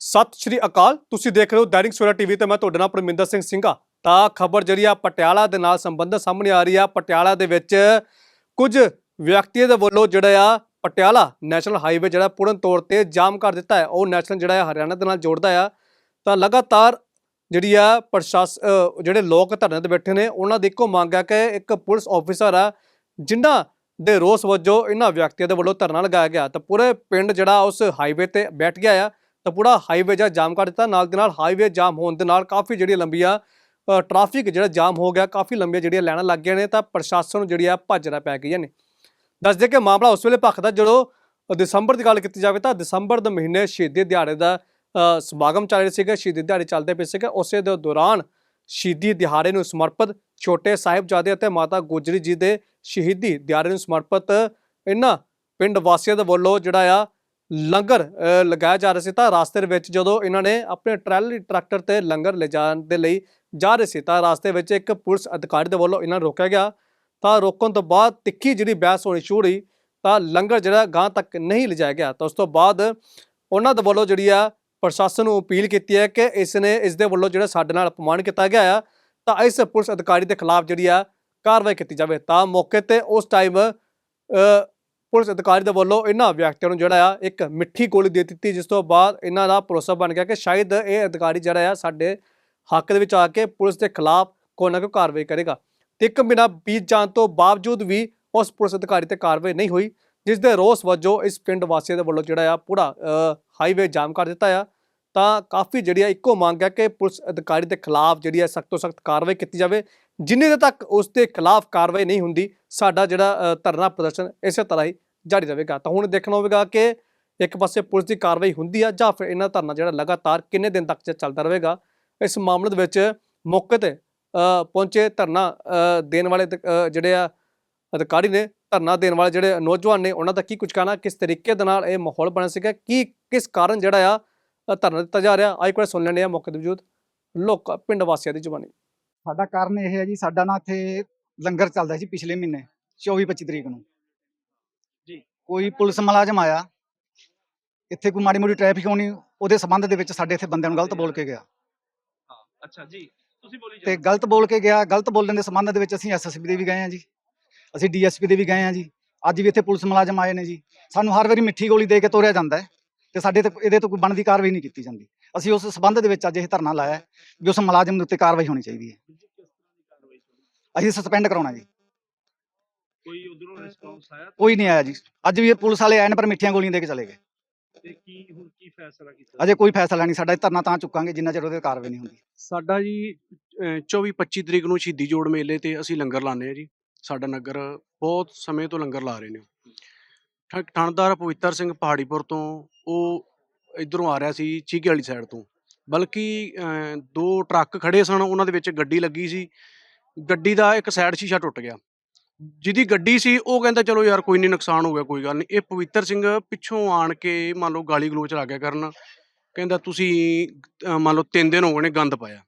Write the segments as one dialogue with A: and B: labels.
A: ਸਤਿ ਸ਼੍ਰੀ ਅਕਾਲ। ਤੁਸੀਂ ਦੇਖ ਰਹੇ ਹੋ ਦੈਨਿਕ ਸਵੇਰਾ ਟੀਵੀ ਤੇ ਮੈਂ ਤੁਹਾਡੇ ਨਾਲ ਪਰਮਿੰਦਰ ਸਿੰਘ ਸਿੰਘਾ। ਤਾਂ ਖਬਰ ਜਿਹੜੀ ਆ ਪਟਿਆਲਾ ਦੇ ਨਾਲ ਸੰਬੰਧਿਤ ਸਾਹਮਣੇ ਆ ਰਹੀ ਆ। ਪਟਿਆਲਾ ਦੇ ਵਿੱਚ ਕੁਝ ਵਿਅਕਤੀਆਂ ਦੇ ਵੱਲੋਂ ਜਿਹੜਾ ਆ ਪਟਿਆਲਾ ਨੈਸ਼ਨਲ ਹਾਈਵੇ ਜਿਹੜਾ ਪੂਰਨ ਤੌਰ ਤੇ ਜਾਮ ਕਰ ਦਿੱਤਾ ਹੈ। ਉਹ ਨੈਸ਼ਨਲ ਜਿਹੜਾ ਹੈ ਹਰਿਆਣਾ ਦੇ ਨਾਲ ਜੋੜਦਾ ਆ। ਤਾਂ ਲਗਾਤਾਰ ਜਿਹੜੀ ਆ ਪ੍ਰਸ਼ਾਸ ਜਿਹੜੇ ਲੋਕ ਧਰਨੇ ਤੇ ਬੈਠੇ ਨੇ, ਉਹਨਾਂ ਦੀ ਇੱਕੋ ਮੰਗ ਹੈ ਕਿ ਇੱਕ ਪੁਲਿਸ ਆਫੀਸਰ ਆ, ਜਿਨ੍ਹਾਂ ਦੇ ਰੋਸ ਵਜੋਂ ਇਹਨਾਂ ਵਿਅਕਤੀਆਂ ਦੇ ਵੱਲੋਂ ਧਰਨਾ ਲਗਾਇਆ ਗਿਆ। ਤਾਂ ਪੂਰੇ ਪਿੰਡ ਜਿਹੜਾ ਉਸ ਹਾਈਵੇ ਤੇ ਬੈਠ ਗਿਆ ਆ। ਤਾਂ ਪੂਰਾ ਹਾਈਵੇ ਜਿਹੜਾ ਜਾਮ ਕਰ ਦਿੱਤਾ, ਨਾਲ ਦੇ ਨਾਲ ਹਾਈਵੇ ਜਾਮ ਹੋਣ ਦੇ ਨਾਲ ਕਾਫੀ ਜਿਹੜੀਆਂ ਲੰਬੀਆਂ ਟ੍ਰੈਫਿਕ ਜਿਹੜਾ ਜਾਮ ਹੋ ਗਿਆ, ਕਾਫੀ ਲੰਬੀਆਂ ਜਿਹੜੀਆਂ ਲਾਈਨਾਂ ਲੱਗ ਗਈਆਂ ਨੇ, ਤਾਂ ਪ੍ਰਸ਼ਾਸਨ ਨੂੰ ਜਿਹੜੀ ਆ ਭਾਜੜਾ ਪੈ ਗਈਆਂ ਨੇ। ਦੱਸਦੇ ਕਿ ਮਾਮਲਾ ਉਸ ਵੇਲੇ ਭਖਦਾ ਜਦੋਂ ਦਸੰਬਰ ਦੀ ਗੱਲ ਕੀਤੀ ਜਾਵੇ ਤਾਂ ਦਸੰਬਰ ਦੇ ਮਹੀਨੇ ਸ਼ਹੀਦੀ ਦਿਹਾੜੇ ਦਾ ਸਮਾਗਮ ਚੱਲ ਰਿਹਾ ਸੀਗਾ, ਸ਼ਹੀਦੀ ਦਿਹਾੜੇ ਚੱਲਦੇ ਪਏ ਸੀਗੇ। ਉਸੇ ਦੇ ਦੌਰਾਨ ਸ਼ਹੀਦੀ ਦਿਹਾੜੇ ਨੂੰ ਸਮਰਪਿਤ ਛੋਟੇ ਸਾਹਿਬਜ਼ਾਦੇ ਅਤੇ ਮਾਤਾ ਗੁਜਰੀ ਜੀ ਦੇ ਸ਼ਹੀਦੀ ਦਿਹਾੜੇ ਨੂੰ ਸਮਰਪਿਤ ਇਹਨਾਂ ਪਿੰਡ ਵਾਸੀਆਂ ਦੇ ਵੱਲੋਂ ਜਿਹੜਾ ਆ ਲੰਗਰ ਲਗਾਇਆ ਜਾ ਰਿਹਾ ਸੀ ਤਾਂ ਰਾਸਤੇ ਦੇ ਵਿੱਚ ਜਦੋਂ ਇਹਨਾਂ ਨੇ ਆਪਣੇ ਟਰੈਲੀ ਟਰੈਕਟਰ ਤੇ ਲੰਗਰ ਲਿਜਾਣ ਦੇ ਲਈ ਜਾ ਰਹੇ ਸੀ ਤਾਂ ਰਾਸਤੇ ਵਿੱਚ ਇੱਕ ਪੁਲਿਸ ਅਧਿਕਾਰੀ ਦੇ ਵੱਲੋਂ ਇਹਨਾਂ ਨੂੰ ਰੋਕਿਆ ਗਿਆ। ਤਾਂ ਰੋਕਣ ਤੋਂ ਬਾਅਦ ਤਿੱਖੀ ਜਿਹੜੀ ਬਹਿਸ ਹੋਣੀ ਸ਼ੁਰੂ ਹੋਈ, ਤਾਂ ਲੰਗਰ ਜਿਹੜਾ ਗਾਂ ਤੱਕ ਨਹੀਂ ਲਿਜਾਇਆ ਗਿਆ। ਤਾਂ ਉਸ ਤੋਂ ਬਾਅਦ ਉਹਨਾਂ ਦੇ ਵੱਲੋਂ ਜਿਹੜੀ ਆ ਪ੍ਰਸ਼ਾਸਨ ਨੂੰ ਅਪੀਲ ਕੀਤੀ ਹੈ ਕਿ ਇਸ ਨੇ ਇਸ ਦੇ ਵੱਲੋਂ ਜਿਹੜਾ ਸਾਡੇ ਨਾਲ ਅਪਮਾਨ ਕੀਤਾ ਗਿਆ ਆ, ਤਾਂ ਇਸ ਪੁਲਿਸ ਅਧਿਕਾਰੀ ਦੇ ਖਿਲਾਫ ਜਿਹੜੀ ਆ ਕਾਰਵਾਈ ਕੀਤੀ ਜਾਵੇ। ਤਾਂ ਮੌਕੇ ਤੇ ਉਸ ਟਾਈਮ ਪੁਲਿਸ ਅਧਿਕਾਰੀ ਦੇ ਵੱਲੋਂ ਇਹਨਾਂ ਵਿਅਕਤੀਆਂ ਨੂੰ ਜਿਹੜਾ ਆ, ਇੱਕ ਮਿੱਠੀ ਗੋਲੀ ਦੇ ਦਿੱਤੀ, ਜਿਸ ਤੋਂ ਬਾਅਦ ਇਹਨਾਂ ਦਾ ਭਰੋਸਾ ਬਣ ਗਿਆ ਕਿ ਸ਼ਾਇਦ ਇਹ ਅਧਿਕਾਰੀ ਜਿਹੜਾ ਆ, ਸਾਡੇ ਹੱਕ ਦੇ ਵਿੱਚ ਆ ਕੇ ਪੁਲਿਸ ਦੇ ਖਿਲਾਫ ਕੋਈ ਨਾ ਕੋਈ ਕਾਰਵਾਈ ਕਰੇਗਾ। ਤੇ ਇੱਕ ਮਹੀਨਾ ਬੀਤ ਜਾਣ ਤੋਂ ਬਾਵਜੂਦ ਵੀ ਉਸ ਪੁਲਿਸ ਅਧਿਕਾਰੀ ਤੇ ਕਾਰਵਾਈ ਨਹੀਂ ਹੋਈ, ਜਿਸ ਦੇ ਰੋਸ ਵਜੋਂ ਇਸ ਪਿੰਡ ਵਾਸੀਆਂ ਦੇ ਵੱਲੋਂ ਜਿਹੜਾ ਆ, ਪੂਰਾ ਹਾਈਵੇ ਜਾਮ ਕਰ ਦਿੱਤਾ ਆ। ਤਾਂ ਕਾਫੀ ਜਿਹੜੀ ਆ, ਇੱਕੋ ਮੰਗ ਹੈ ਕਿ ਪੁਲਿਸ ਅਧਿਕਾਰੀ ਦੇ ਖਿਲਾਫ ਜਿਹੜੀ ਆ, ਸਖਤ ਤੋਂ ਸਖਤ ਕਾਰਵਾਈ ਕੀਤੀ ਜਾਵੇ। ਜਿੰਨੇ ਦੇ ਤੱਕ ਉਸ ਦੇ ਖਿਲਾਫ ਕਾਰਵਾਈ ਨਹੀਂ ਹੁੰਦੀ, ਸਾਡਾ ਜਿਹੜਾ ਧਰਨਾ ਪ੍ਰਦਰਸ਼ਨ ਇਸੇ ਤਰ੍ਹਾਂ ਹੀ ਜਾਰੀ ਰਹੇਗਾ। ਤਾਂ ਹੁਣ ਦੇਖਣਾ ਹੋਵੇਗਾ ਕਿ ਇੱਕ ਪਾਸੇ ਪੁਲਿਸ ਦੀ ਕਾਰਵਾਈ ਹੁੰਦੀ ਆ ਜਾਂ ਫਿਰ ਇਹਨਾਂ ਧਰਨਾ ਜਿਹੜਾ ਲਗਾਤਾਰ ਕਿੰਨੇ ਦਿਨ ਤੱਕ ਚੱਲਦਾ ਰਹੇਗਾ। ਇਸ ਮਾਮਲੇ ਦੇ ਵਿੱਚ ਮੌਕੇ ਤੇ ਪਹੁੰਚੇ ਧਰਨਾ ਦੇਣ ਵਾਲੇ ਜਿਹੜੇ ਆ ਅਧਿਕਾਰੀ ਨੇ, ਧਰਨਾ ਦੇਣ ਵਾਲੇ ਜਿਹੜੇ ਨੌਜਵਾਨ ਨੇ, ਉਹਨਾਂ ਦਾ ਕੀ ਕੁਝ ਕਹਿਣਾ, ਕਿਸ ਤਰੀਕੇ ਦੇ ਨਾਲ ਇਹ ਮਾਹੌਲ ਬਣਿਆ ਸੀਗਾ, ਕੀ, ਕਿਸ ਕਾਰਨ ਜਿਹੜਾ ਆ ਧਰਨਾ ਦਿੱਤਾ ਜਾ ਰਿਹਾ ਆਈ ਕੋਲ ਸੁਣ ਲੈਣੇ ਆ ਮੌਕੇ ਦੇ ਵਜੂਦ ਲੋਕ, ਪਿੰਡ ਵਾਸੀਆਂ ਦੀ ਜ਼ੁਬਾਨੀ
B: ਸਾਡਾ ਕਾਰਨ ਇਹ ਹੈ ਜੀ ਸਾਡਾ ਨਾ ਇੱਥੇ ਲੰਗਰ ਚੱਲਦਾ ਸੀ ਪਿਛਲੇ ਮਹੀਨੇ 24 25 ਤਰੀਕ ਨੂੰ।
A: ਜੀ।
B: ਕੋਈ ਪੁਲਿਸ ਮੁਲਾਜ਼ਮ ਆਇਆ ਇੱਥੇ ਕੋਈ ਮਾੜੀ ਮੋਟੀ ਟ੍ਰੈਫਿਕ ਹੋਣੀ ਉਹਦੇ ਸੰਬੰਧ ਦੇ ਵਿੱਚ ਸਾਡੇ ਇੱਥੇ ਬੰਦਿਆਂ ਨੂੰ ਗਲਤ ਬੋਲ ਕੇ ਗਿਆ।
A: ਹਾਂ ਅੱਛਾ ਜੀ ਤੁਸੀਂ ਬੋਲੀ
B: ਤੇ ਗਲਤ ਬੋਲ ਕੇ ਗਿਆ ਗਲਤ ਬੋਲਣ ਦੇ ਸੰਬੰਧ ਦੇ ਵਿੱਚ ਅਸੀਂ ਐਸਐਸਪੀ ਦੇ ਵੀ ਗਏ ਹਾਂ ਜੀ ਅਸੀਂ ਡੀਐਸਪੀ ਦੇ ਵੀ ਗਏ ਹਾਂ ਜੀ ਅੱਜ ਵੀ ਇੱਥੇ ਪੁਲਿਸ ਮੁਲਾਜ਼ਮ ਆਏ ਨੇ ਜੀ। ਸਾਨੂੰ ਹਰ ਵਾਰੀ ਮਿੱਠੀ ਗੋਲੀ ਦੇ ਕੇ ਤੋਰਿਆ ਜਾਂਦਾ ਹੈ ਤੇ ਸਾਡੇ ਤੇ ਇਹਦੇ ਤੋਂ ਕੋਈ ਬਣਦੀ ਕਾਰਵਾਈ ਨਹੀਂ ਕੀਤੀ ਜਾਂਦੀ। ਅਸੀਂ ਉਸ ਸੰਬੰਧ ਦੇ ਵਿੱਚ ਅੱਜ ਇਹ ਧਰਨਾ ਲਾਇਆ ਹੈ ਵੀ ਉਸ ਮੁਲਾਜ਼ਮ ਦੇ ਉੱਤੇ ਕਾਰਵਾਈ ਹੋਣੀ ਚਾਹੀਦੀ ਹੈ। ਅਸੀਂ ਸਸਪੈਂਡ ਕਰਾਉਣਾ ਜੀ।
C: ਕੋਈ ਉਧਰੋਂ ਰਿਸਪੌਂਸ ਆਇਆ
B: ਕੋਈ ਨਹੀਂ ਆਇਆ ਜੀ। ਅੱਜ ਵੀ ਇਹ ਪੁਲਿਸ ਵਾਲੇ ਆਏ ਨੇ ਪਰ ਮਿੱਠੀਆਂ ਗੋਲੀਆਂ ਦੇ ਕੇ ਚਲੇ ਗਏ।
C: ਤੇ ਕੀ ਹੁਣ ਕੀ ਫੈਸਲਾ ਕੀਤਾ
B: ਅਜੇ ਕੋਈ ਫੈਸਲਾ ਨਹੀਂ ਸਾਡਾ ਇਹ ਧਰਨਾ ਤਾਂ ਚੁੱਕਾਂਗੇ ਜਿੰਨਾ ਚਿਰ ਉਹਦੇ ਕਾਰਵਾਈ ਨਹੀਂ ਹੁੰਦੀ।
C: ਸਾਡਾ ਜੀ 24 25 ਤਰੀਕ ਨੂੰ ਸ਼ਹੀਦੀ ਜੋੜ ਮੇਲੇ ਤੇ ਅਸੀਂ ਲੰਗਰ ਲਾਣੇ ਆ ਜੀ। ਸਾਡਾ ਨਗਰ ਬਹੁਤ ਸਮੇਂ ਤੋਂ ਲੰਗਰ ਲਾ ਰਹੇ ਨੇ। ਠਾਣਦਾਰ ਪਵਿੱਤਰ ਸਿੰਘ ਪਹਾੜੀਪੁਰ ਤੋਂ ਉਹ ਇਧਰੋਂ ਆ ਰਿਹਾ ਸੀ ਚੀਕੇ ਵਾਲੀ ਸਾਈਡ ਤੋਂ। ਬਲਕਿ ਦੋ ਟਰੱਕ ਖੜੇ ਸਨ, ਉਹਨਾਂ ਦੇ ਵਿੱਚ ਗੱਡੀ ਲੱਗੀ ਸੀ। ਗੱਡੀ ਦਾ ਇੱਕ ਸਾਈਡ ਸ਼ੀਸ਼ਾ ਟੁੱਟ ਗਿਆ। ਜਿਹਦੀ ਗੱਡੀ ਸੀ, ਉਹ ਕਹਿੰਦਾ, ਚਲੋ ਯਾਰ, ਕੋਈ ਨਹੀਂ ਨੁਕਸਾਨ ਹੋ ਗਿਆ, ਕੋਈ ਗੱਲ ਨਹੀਂ ਇਹ ਪਵਿੱਤਰ ਸਿੰਘ ਪਿੱਛੋਂ ਆਣ ਕੇ ਮੰਨ ਲਓ ਗਾਲੀ ਗਲੋਚ ਲਾ ਗਿਆ ਕਰਨ। ਕਹਿੰਦਾ, ਤੁਸੀਂ ਮੰਨ ਲਓ ਤਿੰਨ ਦਿਨ ਹੋ ਗਏ ਨੇ ਗੰਦ ਪਾਇਆ।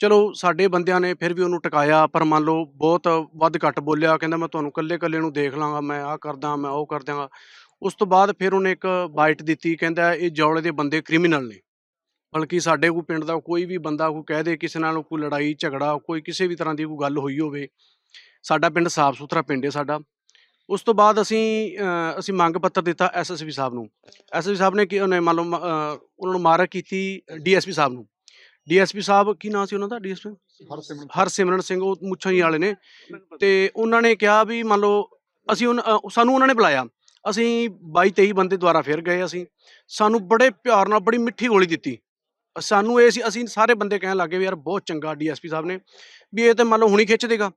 C: ਚਲੋ, ਸਾਡੇ ਬੰਦਿਆਂ ਨੇ ਫਿਰ ਵੀ ਉਹਨੂੰ ਟਿਕਾਇਆ, ਪਰ ਮੰਨ ਲਓ ਬਹੁਤ ਵੱਧ ਘੱਟ ਬੋਲਿਆ। ਕਹਿੰਦਾ, ਮੈਂ ਤੁਹਾਨੂੰ ਕੱਲੇ ਕੱਲੇ ਨੂੰ ਦੇਖ ਲਾਂਗਾ, ਮੈਂ ਆਹ ਕਰਦਾ, ਮੈਂ ਉਹ ਕਰ ਦਿਆਂਗਾ ਉਸ ਤੋਂ ਬਾਅਦ ਫਿਰ ਉਹਨੇ ਇੱਕ ਬਾਈਟ ਦਿੱਤੀ ਕਹਿੰਦਾ ਇਹ ਜੌਲੇ ਦੇ ਬੰਦੇ ਕ੍ਰਿਮੀਨਲ ਨੇ। ਬਲਕਿ ਸਾਡੇ ਕੋਈ ਪਿੰਡ ਦਾ ਕੋਈ ਵੀ ਬੰਦਾ ਕੋਈ ਕਹਿ ਦੇ ਕਿਸੇ ਨਾਲ ਕੋਈ ਲੜਾਈ ਝਗੜਾ ਕੋਈ ਕਿਸੇ ਵੀ ਤਰ੍ਹਾਂ ਦੀ ਕੋਈ ਗੱਲ ਹੋਈ ਹੋਵੇ ਸਾਡਾ ਪਿੰਡ ਸਾਫ਼ ਸੁਥਰਾ ਪਿੰਡ ਹੈ ਸਾਡਾ। ਉਸ ਤੋਂ ਬਾਅਦ ਅਸੀਂ ਅਸੀਂ ਮੰਗ ਪੱਤਰ ਦਿੱਤਾ ਐਸਐਸਪੀ ਸਾਹਿਬ ਨੂੰ। ਐਸਐਸਪੀ ਸਾਹਿਬ ਨੇ ਕੀ ਉਹਨੇ ਮੰਨ ਲਓ ਉਹਨਾਂ ਨੂੰ ਮਾਰਕ ਕੀਤੀ ਡੀਐਸਪੀ ਸਾਹਿਬ ਨੂੰ। ਡੀਐਸਪੀ ਸਾਹਿਬ ਕੀ ਨਾਂ ਸੀ ਉਹਨਾਂ ਦਾ ਡੀਐਸਪੀ ਹਰਸਿਮਰਨ ਸਿੰਘ। ਉਹ ਮੁੱਛਾਂ ਹੀ ਵਾਲੇ ਨੇ। ਤੇ ਉਹਨਾਂ ਨੇ ਕਿਹਾ ਵੀ ਮੰਨ ਲਓ ਅਸੀਂ ਸਾਨੂੰ ਉਹਨਾਂ ਨੇ ਬੁਲਾਇਆ। ਅਸੀਂ 22 23 ਬੰਦੇ ਦੁਆਰਾ ਫਿਰ ਗਏ ਅਸੀਂ। ਸਾਨੂੰ ਬੜੇ ਪਿਆਰ ਨਾਲ ਬੜੀ ਮਿੱਠੀ ਗੋਲੀ ਦਿੱਤੀ। ਸਾਨੂੰ ਇਹ ਸੀ, ਅਸੀਂ ਸਾਰੇ ਬੰਦੇ ਕਹਿਣ ਲੱਗੇ ਵੀ ਯਾਰ ਬਹੁਤ ਚੰਗਾ ਡੀਐਸਪੀ ਸਾਹਿਬ ਨੇ, ਵੀ ਇਹ ਤੇ ਮੰਨ ਲਓ ਹੁਣੀ ਖਿੱਚ ਦੇਗਾ।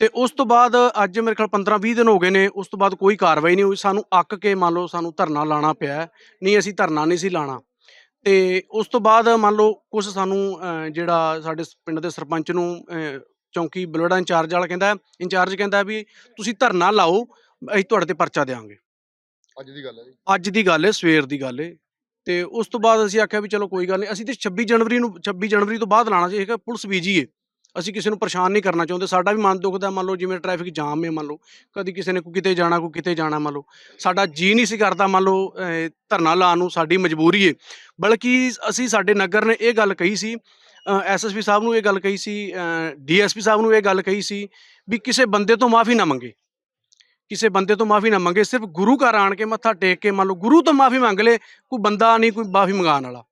C: ਤੇ ਉਸ ਤੋਂ ਬਾਅਦ ਅੱਜ ਮੇਰੇ ਖਿਆਲ 15 20 ਦਿਨ ਹੋ ਗਏ ਨੇ, ਉਸ ਤੋਂ ਬਾਅਦ ਕੋਈ ਕਾਰਵਾਈ ਨਹੀਂ ਹੋਈ। ਸਾਨੂੰ ਅੱਕ ਕੇ ਮੰਨ ਲਓ ਸਾਨੂੰ ਧਰਨਾ ਲਾਣਾ ਪਿਆ ਨਹੀਂ, ਅਸੀਂ ਧਰਨਾ ਨਹੀਂ ਸੀ ਲਾਣਾ। ਤੇ ਉਸ ਤੋਂ ਬਾਅਦ ਮੰਨ ਲਓ ਕੁਝ ਸਾਨੂੰ ਜਿਹੜਾ ਸਾਡੇ ਪਿੰਡ ਦੇ ਸਰਪੰਚ ਨੂੰ ਚੌਂਕੀ ਬਲਵੜਾ ਇੰਚਾਰਜ ਵਾਲਾ ਕਹਿੰਦਾ ਇੰਚਾਰਜ ਕਹਿੰਦਾ ਵੀ ਤੁਸੀਂ ਧਰਨਾ ਲਾਓ ਅਸੀਂ ਤੁਹਾਡੇ ਤੇ ਪਰਚਾ ਦੇਵਾਂਗੇ
D: ਅੱਜ ਦੀ ਗੱਲ ਹੈ ਜੀ।
C: ਅੱਜ ਦੀ ਗੱਲ ਹੈ ਸਵੇਰ ਦੀ ਗੱਲ ਹੈ। ਤੇ ਉਸ ਤੋਂ ਬਾਅਦ ਅਸੀਂ ਆਖਿਆ ਵੀ ਚਲੋ ਕੋਈ ਗੱਲ ਨਹੀਂ ਅਸੀਂ ਤੇ 26 ਜਨਵਰੀ ਨੂੰ 26 ਜਨਵਰੀ ਤੋਂ ਬਾਅਦ ਲਾਣਾ ਸੀ ਇਹ ਕਿ ਪੁਲਿਸ ਬੀਜੀ ਹੈ ਅਸੀਂ ਕਿਸੇ ਨੂੰ ਪਰੇਸ਼ਾਨ ਨਹੀਂ ਕਰਨਾ ਚਾਹੁੰਦੇ ਸਾਡਾ ਵੀ ਮਨ ਦੁਖਦਾ ਮੰਨ ਲਓ ਜਿਵੇਂ ਟ੍ਰੈਫਿਕ ਜਾਮ ਹੈ ਮੰਨ ਲਓ ਕਦੀ ਕਿਸੇ ਨੇ ਕੋਈ ਕਿਤੇ ਜਾਣਾ ਕੋਈ ਕਿਤੇ ਜਾਣਾ ਮੰਨ ਲਓ। ਸਾਡਾ ਜੀ ਨਹੀਂ ਸੀ ਕਰਦਾ ਮੰਨ ਲਓ ਧਰਨਾ ਲਾਉਣ ਨੂੰ ਸਾਡੀ ਮਜਬੂਰੀ ਹੈ ਬਲਕਿ ਅਸੀਂ ਸਾਡੇ ਨਗਰ ਨੇ ਇਹ ਗੱਲ ਕਹੀ ਸੀ ਐਸਐਸਪੀ ਸਾਹਿਬ ਨੂੰ ਇਹ ਗੱਲ ਕਹੀ ਸੀ ਡੀਐਸਪੀ ਸਾਹਿਬ ਨੂੰ ਇਹ ਗੱਲ ਕਹੀ ਸੀ ਵੀ ਕਿਸੇ ਬੰਦੇ ਤੋਂ ਮਾਫੀ ਨਾ ਮੰਗੇ। ਕਿਸੇ ਬੰਦੇ ਤੋਂ ਮਾਫੀ ਨਾ ਮੰਗੇ ਸਿਰਫ ਗੁਰੂ ਘਰ ਆਣ ਕੇ ਮੱਥਾ ਟੇਕ ਕੇ ਮੰਨ ਲਓ ਗੁਰੂ ਤੋਂ ਮਾਫੀ ਮੰਗ ਲੇ ਕੋਈ ਬੰਦਾ ਨਹੀਂ ਕੋਈ ਮਾਫੀ ਮੰਗਾਉਣ ਵਾਲਾ।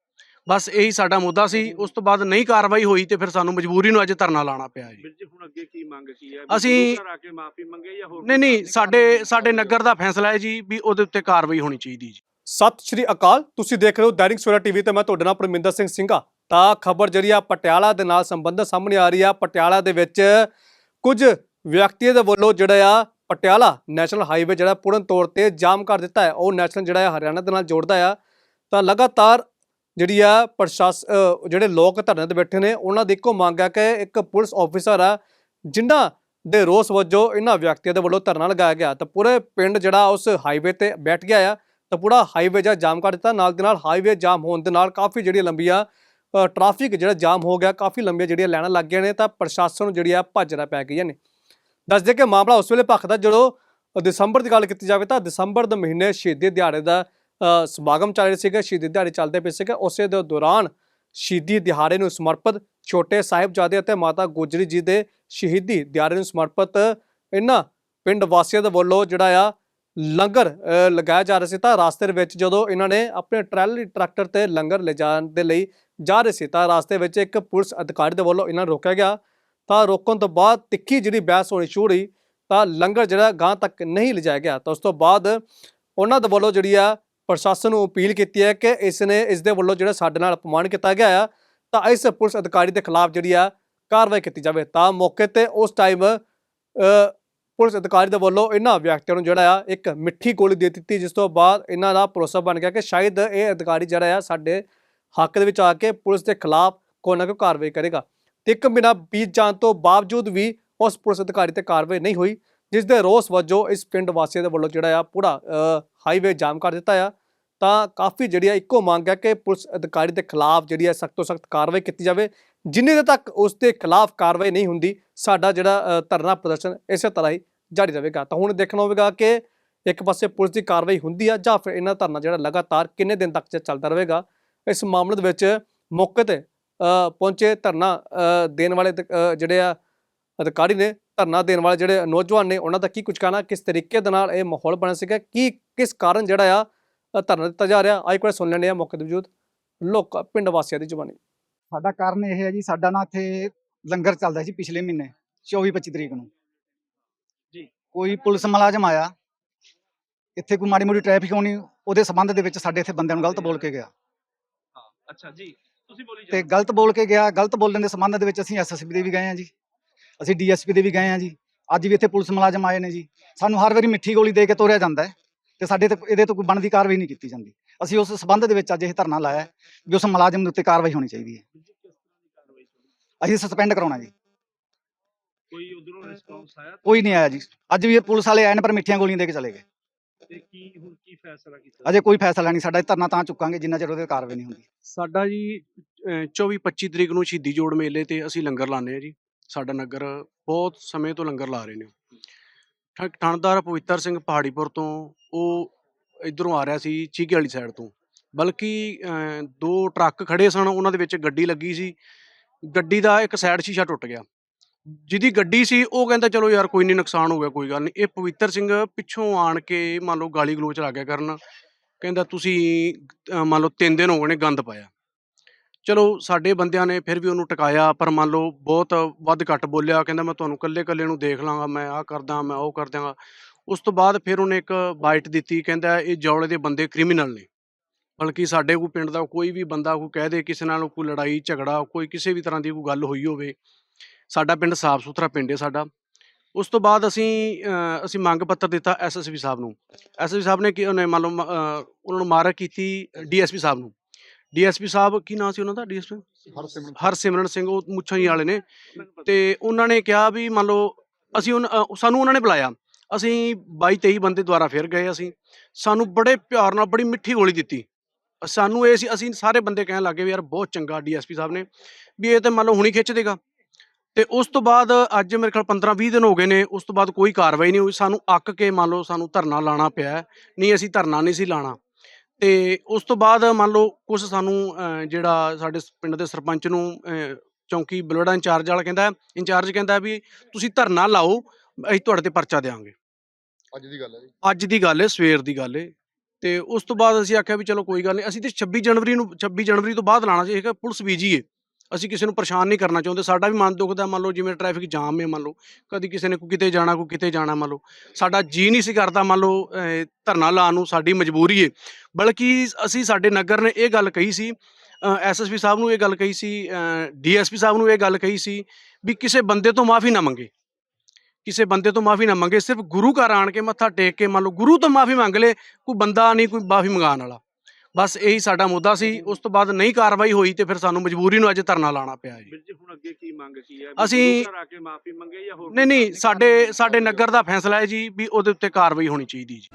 C: ਬਸ ਇਹੀ ਸਾਡਾ ਮੁੱਦਾ ਸੀ ਉਸ ਤੋਂ ਬਾਅਦ ਨਹੀਂ ਕਾਰਵਾਈ ਹੋਈ ਤੇ ਫਿਰ ਸਾਨੂੰ ਮਜਬੂਰੀ ਨੂੰ ਅੱਜ ਧਰਨਾ ਲਾਣਾ ਪਿਆ ਜੀ।
D: ਵੀਰ ਜੀ ਹੁਣ ਅੱਗੇ ਕੀ ਮੰਗ ਕੀ ਹੈ?
C: ਅਸੀਂ-
D: ਗੁਰੂ ਘਰ ਆ ਕੇ ਮਾਫੀ ਮੰਗੇ ਜਾਂ ਹੋਰ
C: ਨਹੀਂ ਨਹੀਂ ਸਾਡੇ ਸਾਡੇ ਨਗਰ ਦਾ ਫੈਸਲਾ ਹੈ ਜੀ ਵੀ ਉਹਦੇ ਉੱਤੇ ਕਾਰਵਾਈ ਹੋਣੀ ਚਾਹੀਦੀ ਜੀ।
A: ਸਤਿ ਸ਼੍ਰੀ ਅਕਾਲ ਤੁਸੀਂ ਦੇਖ ਰਹੇ ਹੋ ਦੈਨਿਕ ਸਵੇਰਾ ਟੀਵੀ ਤੇ ਮੈਂ ਤੁਹਾਡੇ ਨਾਲ ਪਰਮਿੰਦਰ ਸਿੰਘ ਸਿੰਘਾ। ਤਾਂ ਖਬਰ ਜਿਹੜੀ ਆ ਪਟਿਆਲਾ ਦੇ ਨਾਲ ਸੰਬੰਧਿਤ ਸਾਹਮਣੇ ਆ ਰਹੀ ਆ। ਪਟਿਆਲਾ ਦੇ ਵਿੱਚ ਕੁਝ ਵਿਅਕਤੀਆਂ ਦੇ ਵੱਲੋਂ ਜਿਹੜਾ ਆ ਪਟਿਆਲਾ ਨੈਸ਼ਨਲ ਹਾਈਵੇ ਜਿਹੜਾ ਪੂਰਨ ਤੌਰ ਤੇ ਜਾਮ ਕਰ ਦਿੱਤਾ ਹੈ ਉਹ ਨੈਸ਼ਨਲ ਜਿਹੜਾ ਆ ਹਰਿਆਣਾ ਦੇ ਨਾਲ ਜੋੜਦਾ ਆ ਤਾਂ ਲਗਾਤਾਰ ਜਿਹੜੀ ਆ ਪ੍ਰਸ਼ਾਸ ਜਿਹੜੇ ਲੋਕ ਧਰਨੇ ਤੇ ਬੈਠੇ ਨੇ ਉਹਨਾਂ ਦੀ ਇੱਕੋ ਮੰਗ ਹੈ ਕਿ ਇੱਕ ਪੁਲਿਸ ਆਫੀਸਰ ਆ ਜਿਨ੍ਹਾਂ ਦੇ ਰੋਸ ਵਜੋਂ ਇਹਨਾਂ ਵਿਅਕਤੀਆਂ ਦੇ ਵੱਲੋਂ ਧਰਨਾ ਲਗਾਇਆ ਗਿਆ। ਤਾਂ ਪੂਰੇ ਪਿੰਡ ਜਿਹੜਾ ਉਸ ਹਾਈਵੇ ਤੇ ਬੈਠ ਗਿਆ ਆ ਤਾਂ ਪੂਰਾ ਹਾਈਵੇ ਜਿਹੜਾ ਜਾਮ ਕਰ ਦਿੱਤਾ। ਨਾਲ ਦੇ ਨਾਲ ਹਾਈਵੇ ਜਾਮ ਹੋਣ ਦੇ ਨਾਲ ਕਾਫੀ ਜਿਹੜੀਆਂ ਲੰਬੀਆਂ ਅ, ਟ੍ਰੈਫਿਕ ਜਿਹੜਾ ਜਾਮ ਹੋ ਗਿਆ ਕਾਫੀ ਲੰਬੀਆਂ ਜਿਹੜੀਆਂ ਲਾਈਨਾਂ ਲੱਗ ਗਈਆਂ ਨੇ ਤਾਂ ਪ੍ਰਸ਼ਾਸਨ ਨੂੰ ਜਿਹੜੀ ਆ ਭਾਜੜਾ ਪੈ ਗਈਆਂ ਨੇ। ਦੱਸਦੇ ਕਿ ਮਾਮਲਾ ਉਸ ਵੇਲੇ ਭਖਦਾ ਜਦੋਂ ਦਸੰਬਰ ਦੀ ਗੱਲ ਕੀਤੀ ਜਾਵੇ ਤਾਂ ਦਸੰਬਰ ਦੇ ਮਹੀਨੇ ਸ਼ਹੀਦੀ ਦਿਹਾੜੇ ਦਾ ਸਮਾਗਮ ਚੱਲ ਰਿਹਾ ਸੀਗਾ। ਸ਼ਹੀਦੀ ਦਿਹਾੜੇ ਚੱਲਦੇ ਪਏ ਸੀਗੇ। ਉਸੇ ਦੇ ਦੌਰਾਨ ਸ਼ਹੀਦੀ ਦਿਹਾੜੇ ਨੂੰ ਸਮਰਪਿਤ ਛੋਟੇ ਸਾਹਿਬਜ਼ਾਦੇ ਅਤੇ ਮਾਤਾ ਗੁਜਰੀ ਜੀ ਦੇ ਸ਼ਹੀਦੀ ਦਿਹਾੜੇ ਨੂੰ ਸਮਰਪਿਤ ਇਹਨਾਂ ਪਿੰਡ ਵਾਸੀਆਂ ਦੇ ਵੱਲੋਂ ਜਿਹੜਾ ਆ ਲੰਗਰ ਲਗਾਇਆ ਜਾ ਰਿਹਾ ਸੀ ਤਾਂ ਰਾਸਤੇ ਦੇ ਵਿੱਚ ਜਦੋਂ ਇਹਨਾਂ ਨੇ ਆਪਣੇ ਟਰੈਲੀ ਟਰੈਕਟਰ ਤੇ ਲੰਗਰ ਲਿਜਾਣ ਦੇ ਲਈ ਜਾ ਰਹੇ ਸੀ ਤਾਂ ਰਾਸਤੇ ਵਿੱਚ ਇੱਕ ਪੁਲਿਸ ਅਧਿਕਾਰੀ ਦੇ ਵੱਲੋਂ ਇਹਨਾਂ ਨੂੰ ਰੋਕਿਆ ਗਿਆ। ਤਾਂ ਰੋਕਣ ਤੋਂ ਬਾਅਦ ਤਿੱਖੀ ਜਿਹੜੀ ਬਹਿਸ ਹੋਣੀ ਸ਼ੁਰੂ ਹੋਈ, ਤਾਂ ਲੰਗਰ ਜਿਹੜਾ ਗਾਂ ਤੱਕ ਨਹੀਂ ਲਿਜਾਇਆ ਗਿਆ। ਤਾਂ ਉਸ ਤੋਂ ਬਾਅਦ ਉਹਨਾਂ ਦੇ ਵੱਲੋਂ ਜਿਹੜੀ ਆ ਪ੍ਰਸ਼ਾਸਨ ਨੂੰ ਅਪੀਲ ਕੀਤੀ ਹੈ ਕਿ ਇਸ ਨੇ ਇਸ ਦੇ ਵੱਲੋਂ ਜਿਹੜਾ ਸਾਡੇ ਨਾਲ ਅਪਮਾਨ ਕੀਤਾ ਗਿਆ ਆ, ਤਾਂ ਇਸ ਪੁਲਿਸ ਅਧਿਕਾਰੀ ਦੇ ਖਿਲਾਫ ਜਿਹੜੀ ਆ ਕਾਰਵਾਈ ਕੀਤੀ ਜਾਵੇ। ਤਾਂ ਮੌਕੇ ਤੇ ਉਸ ਟਾਈਮ ਪੁਲਿਸ ਅਧਿਕਾਰੀ ਦੇ ਵੱਲੋਂ ਇਹਨਾਂ ਵਿਅਕਤੀਆਂ ਨੂੰ ਜਿਹੜਾ ਆ ਇੱਕ ਮਿੱਠੀ ਗੋਲੀ ਦੇ ਦਿੱਤੀ, ਜਿਸ ਤੋਂ ਬਾਅਦ ਇਹਨਾਂ ਦਾ ਭਰੋਸਾ ਬਣ ਗਿਆ ਕਿ ਸ਼ਾਇਦ ਇਹ ਅਧਿਕਾਰੀ ਜਿਹੜਾ ਆ ਸਾਡੇ ਹੱਕ ਦੇ ਵਿੱਚ ਆ ਕੇ ਪੁਲਿਸ ਦੇ ਖਿਲਾਫ ਕੋਈ ਨਾ ਕੋਈ ਕਾਰਵਾਈ ਕਰੇਗਾ। ਤੇ ਇੱਕ ਮਹੀਨਾ ਬੀਤ ਜਾਣ ਤੋਂ ਬਾਵਜੂਦ ਵੀ ਉਸ ਪੁਲਿਸ ਅਧਿਕਾਰੀ ਤੇ ਕਾਰਵਾਈ ਨਹੀਂ ਹੋਈ, ਜਿਸ ਦੇ ਰੋਸ ਵਜੋਂ ਇਸ ਪਿੰਡ ਵਾਸੀਆਂ ਦੇ ਵੱਲੋਂ ਜਿਹੜਾ ਆ ਪੂਰਾ ਹਾਈਵੇ ਜਾਮ ਕਰ ਦਿੱਤਾ ਆ। ਤਾਂ ਕਾਫੀ ਜਿਹੜੀ ਆ ਇੱਕੋ ਮੰਗ ਹੈ ਕਿ ਪੁਲਿਸ ਅਧਿਕਾਰੀ ਦੇ ਖਿਲਾਫ ਜਿਹੜੀ ਆ ਸਖਤ ਤੋਂ ਸਖਤ ਕਾਰਵਾਈ ਕੀਤੀ ਜਾਵੇ। ਜਿੰਨੇ ਦੇ ਤੱਕ ਉਸ ਦੇ ਖਿਲਾਫ ਕਾਰਵਾਈ ਨਹੀਂ ਹੁੰਦੀ, ਸਾਡਾ ਜਿਹੜਾ ਧਰਨਾ ਪ੍ਰਦਰਸ਼ਨ ਇਸੇ ਤਰ੍ਹਾਂ ਹੀ ਜਾਰੀ ਰਹੇਗਾ। ਤਾਂ ਹੁਣ ਦੇਖਣਾ ਹੋਵੇਗਾ ਕਿ ਇੱਕ ਪਾਸੇ ਪੁਲਿਸ ਦੀ ਕਾਰਵਾਈ ਹੁੰਦੀ ਆ ਜਾਂ ਫਿਰ ਇਹਨਾਂ ਧਰਨਾ ਜਿਹੜਾ ਲਗਾਤਾਰ ਕਿੰਨੇ ਦਿਨ ਤੱਕ ਚੱਲਦਾ ਰਹੇਗਾ। ਇਸ ਮਾਮਲੇ ਦੇ ਵਿੱਚ ਮੌਕੇ ਤੇ ਪਹੁੰਚੇ ਧਰਨਾ ਦੇਣ ਵਾਲੇ ਜਿਹੜੇ ਆ ਅਧਿਕਾਰੀ ਨੇ ਧਰਨਾ ਦੇਣ ਵਾਲੇ ਜਿਹੜੇ ਨੌਜਵਾਨ ਨੇ ਉਹਨਾਂ ਦਾ ਕੀ ਕੁਝ ਕਹਿਣਾ ਕਿਸ ਤਰੀਕੇ ਦੇ ਨਾਲ ਇਹ ਮਾਹੌਲ ਬਣਿਆ ਸੀਗਾ ਕੀ ਕਿਸ ਕਾਰਨ ਜਿਹੜਾ ਆ ਧਰਨਾ ਦਿੱਤਾ ਜਾ ਰਿਹਾ? ਆਈ ਕੋਲ ਸੁਣ ਲੈਣੇ ਆ ਮੌਕੇ ਦੇ ਵਜੂਦ। ਲੋਕ ਪਿੰਡ ਵਾਸੀਆਂ ਦੀ ਜ਼ੁਬਾਨੀ
B: ਸਾਡਾ ਕਾਰਨ ਇਹ ਹੈ ਜੀ ਸਾਡਾ ਨਾ ਇੱਥੇ ਲੰਗਰ ਚੱਲਦਾ ਸੀ ਪਿਛਲੇ ਮਹੀਨੇ 24 25 ਤਰੀਕ ਨੂੰ।
D: ਜੀ।
B: ਕੋਈ ਪੁਲਿਸ ਮੁਲਾਜ਼ਮ ਆਇਆ ਇੱਥੇ ਕੋਈ ਮਾੜੀ ਮੋਟੀ ਟ੍ਰੈਫਿਕ ਹੋਣੀ ਉਹਦੇ ਸੰਬੰਧ ਦੇ ਵਿੱਚ ਸਾਡੇ ਇੱਥੇ ਬੰਦਿਆਂ ਨੂੰ ਗਲਤ ਬੋਲ ਕੇ ਗਿਆ।
D: ਹਾਂ ਅੱਛਾ ਜੀ। ਤੁਸੀਂ ਬੋਲੀ
B: ਤੇ ਗਲਤ ਬੋਲ ਕੇ ਗਿਆ ਗਲਤ ਬੋਲਣ ਦੇ ਸੰਬੰਧ ਦੇ ਵਿੱਚ ਅਸੀਂ ਐਸਐਸਪੀ ਦੇ ਵੀ ਗਏ ਆ ਜੀ। ਅਸੀਂ ਡੀਐਸਪੀ ਦੇ ਵੀ ਗਏ ਆ ਜੀ। ਅੱਜ ਵੀ ਇੱਥੇ ਪੁਲਿਸ ਮੁਲਾਜ਼ਮ ਆਏ ਨੇ ਜੀ। ਸਾਨੂੰ ਹਰ ਵਾਰੀ ਮਿੱਠੀ ਗੋਲੀ ਦੇ ਕੇ ਤੋਰਿਆ ਜਾਂਦਾ ਹੈ ਤੇ ਸਾਡੇ ਤੇ ਇਹਦੇ ਤੋਂ ਕੋਈ ਬਣਦੀ ਕਾਰਵਾਈ ਨਹੀਂ ਕੀਤੀ ਜਾਂਦੀ। ਅਸੀਂ ਉਸ ਸੰਬੰਧ ਦੇ ਵਿੱਚ ਅੱਜ ਇਹ ਧਰਨਾ ਲਾਇਆ ਹੈ ਵੀ ਉਸ ਮੁਲਾਜ਼ਮ ਦੇ ਉੱਤੇ ਕਾਰਵਾਈ ਹੋਣੀ ਚਾਹੀਦੀ ਹੈ। ਅਸੀਂ ਸਸਪੈਂਡ ਕਰਾਉਣਾ ਜੀ।
D: ਕੋਈ ਉਧਰੋਂ ਰਿਸਪੌਂਸ ਆਇਆ?
B: ਕੋਈ ਨਹੀਂ ਆਇਆ ਜੀ। ਅੱਜ ਵੀ ਇਹ ਪੁਲਿਸ ਵਾਲੇ ਆਏ ਨੇ ਪਰ ਮਿੱਠੀਆਂ ਗੋਲੀਆਂ ਦੇ ਕੇ ਚਲੇ ਗਏ।
D: ਤੇ ਕੀ ਹੁਣ ਕੀ ਫੈਸਲਾ ਕੀਤਾ
B: ਅਜੇ ਕੋਈ ਫੈਸਲਾ ਨਹੀਂ ਸਾਡਾ ਧਰਨਾ ਤਾਂ ਚੁੱਕਾਂਗੇ ਜਿੰਨਾ ਚਿਰ ਉਹਦੇ ਕਾਰਵਾਈ ਨਹੀਂ ਹੁੰਦੀ।
C: ਸਾਡਾ ਜੀ 24 25 ਤਰੀਕ ਨੂੰ ਸ਼ਹੀਦੀ ਜੋੜ ਮੇਲੇ ਤੇ ਅਸੀਂ ਲੰਗਰ ਲਾਣੇ ਆ ਜੀ। ਸਾਡਾ ਨਗਰ ਬਹੁਤ ਸਮੇਂ ਤੋਂ ਲੰਗਰ ਲਾ ਰਹੇ ਨੇ। ਠਾਣਦਾਰ ਪਵਿੱਤਰ ਸਿੰਘ ਪਹਾੜੀਪੁਰ ਤੋਂ ਉਹ ਇਧਰੋਂ ਆ ਰਿਹਾ ਸੀ ਚੀਕੇ ਵਾਲੀ ਸਾਈਡ ਤੋਂ। ਬਲਕਿ ਦੋ ਟਰੱਕ ਖੜੇ ਸਨ ਉਹਨਾਂ ਦੇ ਵਿੱਚ ਗੱਡੀ ਲੱਗੀ ਸੀ। ਗੱਡੀ ਦਾ ਇੱਕ ਸਾਈਡ ਸ਼ੀਸ਼ਾ ਟੁੱਟ ਗਿਆ। ਜਿਹਦੀ ਗੱਡੀ ਸੀ, ਉਹ ਕਹਿੰਦਾ ਚਲੋ ਯਾਰ ਕੋਈ ਨਹੀਂ ਨੁਕਸਾਨ ਹੋ ਗਿਆ, ਕੋਈ ਗੱਲ ਨਹੀਂ ਇਹ ਪਵਿੱਤਰ ਸਿੰਘ ਪਿੱਛੋਂ ਆਣ ਕੇ ਮੰਨ ਲਓ ਗਾਲੀ ਗਲੋਚ ਲੱਗ ਗਿਆ ਕਰਨ। ਕਹਿੰਦਾ ਤੁਸੀਂ, ਅਹ ਮੰਨ ਲਓ ਤਿੰਨ ਦਿਨ ਹੋ ਗਏ ਨੇ ਗੰਦ ਪਾਇਆ। ਚਲੋ ਸਾਡੇ ਬੰਦਿਆਂ ਨੇ ਫਿਰ ਵੀ ਉਹਨੂੰ ਟਿਕਾਇਆ, ਪਰ ਮੰਨ ਲਓ ਬਹੁਤ ਵੱਧ ਘੱਟ ਬੋਲਿਆ। ਕਹਿੰਦਾ ਮੈਂ ਤੁਹਾਨੂੰ ਕੱਲੇ ਕੱਲੇ ਨੂੰ ਦੇਖ ਲਾਂਗਾ, ਮੈਂ ਆਹ ਕਰਦਾ ਮੈਂ ਉਹ ਕਰ ਦਿਆਂਗਾ। ਉਸ ਤੋਂ ਬਾਅਦ ਫਿਰ ਉਹਨੇ ਇੱਕ ਬਾਈਟ ਦਿੱਤੀ, ਕਹਿੰਦਾ ਇਹ ਜੌਲੇ ਦੇ ਬੰਦੇ ਕ੍ਰਿਮੀਨਲ ਨੇ। ਬਲਕਿ ਸਾਡੇ ਕੋਈ ਪਿੰਡ ਦਾ ਕੋਈ ਵੀ ਬੰਦਾ ਕੋਈ ਕਹਿ ਦੇ ਕਿਸੇ ਨਾਲ ਕੋਈ ਲੜਾਈ, ਝਗੜਾ, ਕੋਈ ਕਿਸੇ ਵੀ ਤਰ੍ਹਾਂ ਦੀ ਕੋਈ ਗੱਲ ਹੋਈ ਹੋਵੇ ਸਾਡਾ ਪਿੰਡ ਸਾਫ਼ ਸੁਥਰਾ ਪਿੰਡ ਹੈ ਸਾਡਾ। ਉਸ ਤੋਂ ਬਾਅਦ ਅਸੀਂ ਅਸੀਂ ਮੰਗ ਪੱਤਰ ਦਿੱਤਾ ਐਸਐਸਪੀ ਸਾਹਿਬ ਨੂੰ। ਐਸਐਸਪੀ ਸਾਹਿਬ ਨੇ ਕਿ ਉਹਨੇ ਮੰਨ ਲਓ ਉਹਨਾਂ ਨੂੰ ਮਾਰਕ ਕੀਤੀ ਡੀਐਸਪੀ ਸਾਹਿਬ ਨੂੰ। ਡੀਐਸਪੀ ਸਾਹਿਬ ਕੀ ਨਾਂ ਸੀ ਉਹਨਾਂ ਦਾ ਡੀਐਸਪੀ? ਹਰਸਿਮਰਨ ਸਿੰਘ। ਉਹ ਮੁੱਛਾਂ ਹੀ ਵਾਲੇ ਨੇ। ਤੇ ਉਹਨਾਂ ਨੇ ਕਿਹਾ ਵੀ ਮੰਨ ਲਓ ਅਸੀਂ ਸਾਨੂੰ ਉਹਨਾਂ ਨੇ ਬੁਲਾਇਆ। ਅਸੀਂ 22 23 ਬੰਦੇ ਦੁਆਰਾ ਫਿਰ ਗਏ ਅਸੀਂ। ਸਾਨੂੰ ਬੜੇ ਪਿਆਰ ਨਾਲ ਬੜੀ ਮਿੱਠੀ ਗੋਲੀ ਦਿੱਤੀ। ਸਾਨੂੰ ਇਹ ਸੀ ਅਸੀਂ ਸਾਰੇ ਬੰਦੇ ਕਹਿਣ ਲੱਗੇ ਵੀ ਯਾਰ ਬਹੁਤ ਚੰਗਾ ਡੀਐਸਪੀ ਸਾਹਿਬ ਨੇ। ਵੀ ਇਹ ਤੇ ਮੰਨ ਲਓ ਹੁਣੀ ਖਿੱਚ ਦੇਗਾ। ਤੇ ਉਸ ਤੋਂ ਬਾਅਦ ਅੱਜ ਮੇਰੇ ਖਿਆਲ 15 20 ਦਿਨ ਹੋ ਗਏ ਨੇ ਉਸ ਤੋਂ ਬਾਅਦ ਕੋਈ ਕਾਰਵਾਈ ਨਹੀਂ ਹੋਈ। ਸਾਨੂੰ ਅੱਕ ਕੇ ਮੰਨ ਲਓ ਸਾਨੂੰ ਧਰਨਾ ਲਾਣਾ ਪਿਆ। ਨਹੀਂ ਅਸੀਂ ਧਰਨਾ ਨਹੀਂ ਸੀ ਲਾਣਾ ਤੇ ਉਸ ਤੋਂ ਬਾਅਦ ਮੰਨ ਲਓ ਕੁਝ ਸਾਨੂੰ ਜਿਹੜਾ ਸਾਡੇ ਪਿੰਡ ਦੇ ਸਰਪੰਚ ਨੂੰ ਚੌਂਕੀ ਬਲਵੜਾ ਇੰਚਾਰਜ ਵਾਲਾ ਕਹਿੰਦਾ ਇੰਚਾਰਜ ਕਹਿੰਦਾ ਵੀ ਤੁਸੀਂ ਧਰਨਾ ਲਾਓ ਅਸੀਂ ਤੁਹਾਡੇ ਤੇ ਪਰਚਾ ਦੇਵਾਂਗੇ
E: ਅੱਜ ਦੀ ਗੱਲ ਹੈ ਜੀ।
C: ਅੱਜ ਦੀ ਗੱਲ ਹੈ ਸਵੇਰ ਦੀ ਗੱਲ ਹੈ। ਤੇ ਉਸ ਤੋਂ ਬਾਅਦ ਅਸੀਂ ਆਖਿਆ ਵੀ ਚਲੋ ਕੋਈ ਗੱਲ ਨਹੀਂ ਅਸੀਂ ਤੇ 26 ਜਨਵਰੀ ਨੂੰ 26 ਜਨਵਰੀ ਤੋਂ ਬਾਅਦ ਲਾਣਾ ਸੀ ਇਹ ਕਿ ਪੁਲਿਸ ਬੀਜੀ ਹੈ ਅਸੀਂ ਕਿਸੇ ਨੂੰ ਪਰੇਸ਼ਾਨ ਨਹੀਂ ਕਰਨਾ ਚਾਹੁੰਦੇ, ਸਾਡਾ ਵੀ ਮਨ ਦੁਖਦਾ ਮੰਨ ਲਓ ਜਿਵੇਂ ਟ੍ਰੈਫਿਕ ਜਾਮ ਹੈ ਮੰਨ ਲਓ, ਕਦੀ ਕਿਸੇ ਨੇ ਕੋਈ ਕਿਤੇ ਜਾਣਾ, ਕੋਈ ਕਿਤੇ ਜਾਣਾ ਮੰਨ ਲਓ, ਸਾਡਾ ਜੀ ਨਹੀਂ ਸੀ ਕਰਦਾ ਮੰਨ ਲਓ ਧਰਨਾ ਲਾਉਣ ਨੂੰ, ਸਾਡੀ ਮਜਬੂਰੀ ਹੈ, ਬਲਕਿ ਅਸੀਂ ਸਾਡੇ ਨਗਰ ਨੇ ਇਹ ਗੱਲ ਕਹੀ ਸੀ ਐਸਐਸਪੀ ਸਾਹਿਬ ਨੂੰ ਇਹ ਗੱਲ ਕਹੀ ਸੀ ਡੀਐਸਪੀ ਸਾਹਿਬ ਨੂੰ ਇਹ ਗੱਲ ਕਹੀ ਸੀ ਵੀ ਕਿਸੇ ਬੰਦੇ ਤੋਂ ਮਾਫੀ ਨਾ ਮੰਗੇ, ਕਿਸੇ ਬੰਦੇ ਤੋਂ ਮਾਫੀ ਨਾ ਮੰਗੇ, ਸਿਰਫ ਗੁਰੂ ਘਰ ਆਣ ਕੇ ਮੱਥਾ ਟੇਕ ਕੇ ਮੰਨ ਲਓ, ਗੁਰੂ ਤੋਂ ਮਾਫੀ ਮੰਗ ਲੇ, ਕੋਈ ਬੰਦਾ ਨਹੀਂ, ਕੋਈ ਮਾਫੀ ਮੰਗਾਉਣ ਵਾਲਾ। ਬਸ ਇਹੀ ਸਾਡਾ ਮੁੱਦਾ ਸੀ ਉਸ ਤੋਂ ਬਾਅਦ ਨਹੀਂ ਕਾਰਵਾਈ ਹੋਈ ਤੇ ਫਿਰ ਸਾਨੂੰ ਮਜਬੂਰੀ ਨੂੰ ਅੱਜ ਧਰਨਾ ਲਾਣਾ ਪਿਆ ਜੀ।
D: ਵੀਰ ਜੀ ਹੁਣ ਅੱਗੇ ਕੀ ਮੰਗ ਕੀ ਹੈ?
C: ਅਸੀਂ-
D: ਗੁਰੂ ਘਰ ਆ ਕੇ ਮਾਫੀ ਮੰਗੇ ਜਾਂ ਹੋਰ
C: ਨਹੀਂ ਨਹੀਂ ਸਾਡੇ? ਸਾਡੇ ਨਗਰ ਦਾ ਫੈਸਲਾ ਹੈ ਜੀ ਵੀ ਉਹਦੇ ਉੱਤੇ ਕਾਰਵਾਈ ਹੋਣੀ ਚਾਹੀਦੀ ਜੀ।